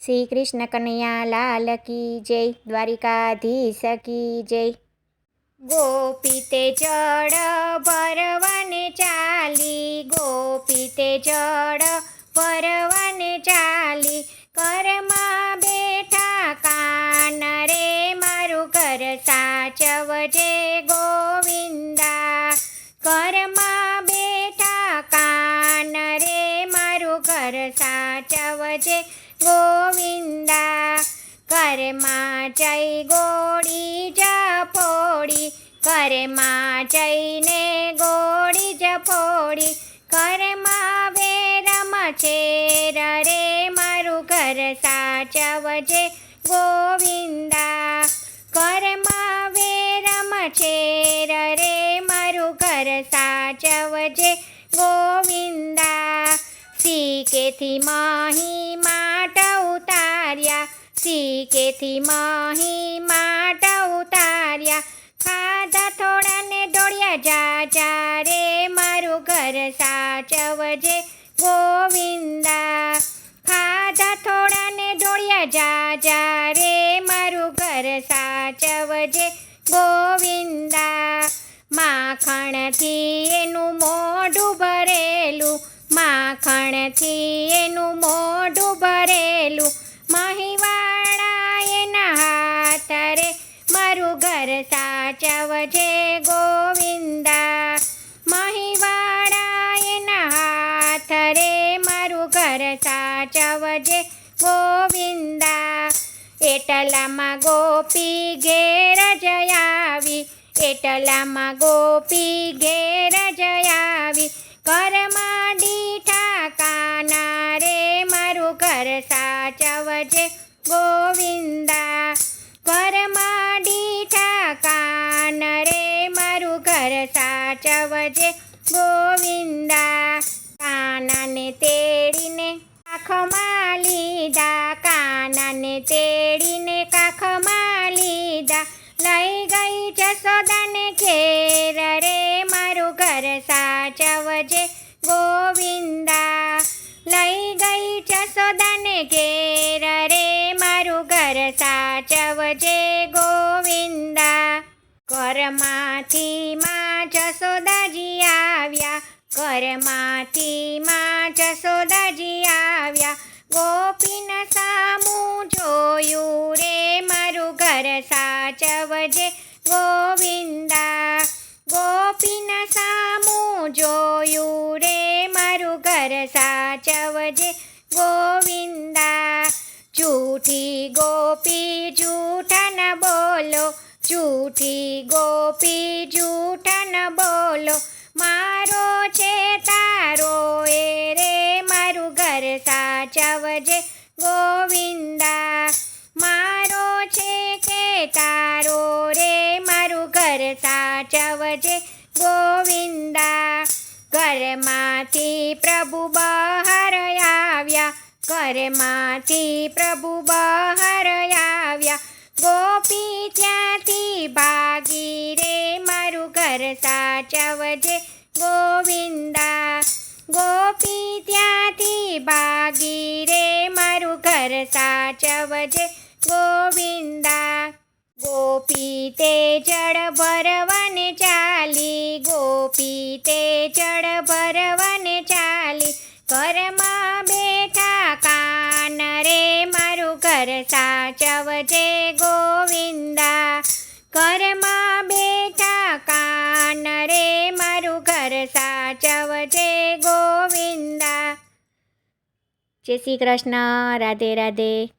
શ્રી કૃષ્ણ કનૈયા લાલ કી જય, દ્વારિકાધીશ કી જય. ગોપી તે જળ ભરવાને ચાલી, ગોપી તે જળ ભરવાને ચાલી કરમાં બેઠા કાન રે મારું ઘર સાચવજે ગોવિંદા. કરમાં બેઠા કાન રે મારું ઘર સાચવજે ગોવિંદા, ઘરમાં જઈ ગોળી જપોડી ઘરમાં જઈને ગોળી જપોડી કરમાં વેરમ છે રે મારું ઘર સાચવજે ગોવિંદા, ઘરમાં વેરમ છે રે મારું ઘર સાચવજે ગોવિંદા સીકેથી માહી સીકેથી માહી માટ ઉતાર્યા. ખાધા થોડાને દોડ્યા જા જા રે, મારું ઘર સાચવજે ગોવિંદા. ખાધા થોડાને દોડ્યા જા જા રે, મારું ઘર સાચવજે ગોવિંદા, એટલામાં ગોપી ઘેર જયાવી એટલામાં ગોપી ઘેર જયાવી કર દીઠા કાના રે, મારું ઘર સાચવજે ગોવિંદા. કર દીઠા કાન રે, મારું ઘર સાચવજે ગોવિંદા. કાનાને તેડીને કાખમાં લીધા કાનાને તેડીને કાખમાં લીધા લઈ ગઈ જસોદાને ઘેર રે મારું ઘર સાચવજે ગોવિંદા. લઈ ગઈ જસોદાને ઘેર રે મારું ઘર સાચવજે ગોવિંદા. ઘરમાંથી માં જસોદાજી આવ્યા, ઘરમાંથી માં આવ્યા ગોપીના સામું જોયું રે, મારું ઘર સાચવજે ગોવિંદા. ગોપીના સામું જોયું રે, મારું ઘર સાચવજે ગોવિંદા. જૂઠી ગોપી જૂઠા ન બોલો, જૂઠી ગોપી જૂઠા ન બોલો, મારો છે તારો એ રે. સાચવજે ગોવિંદા. મારો છે કે તારો રે, મારું ઘર સાચવજે ગોવિંદા. ઘરમાંથી પ્રભુ બહાર આવ્યા, ઘરમાંથી પ્રભુ બહાર આવ્યા. ગોપી ત્યાંથી ભાગી રે, મારું ઘર સાચવજે ગોવિંદા. ગોપી ત્યાંથી ભાગી રે મારું ઘર સાચવજે ગોવિંદા. ગોપી તે જળ ભરવન ચાલી, ગોપી તે જળ ભરવન ચાલી, ઘરમાં બેઠા કાન રે, મારું ઘર સાચવજે ગોવિંદા. ઘરમાં રે ઘર સાચવજે ગોવિંદા. જય શ્રી કૃષ્ણ રાધે રાધે.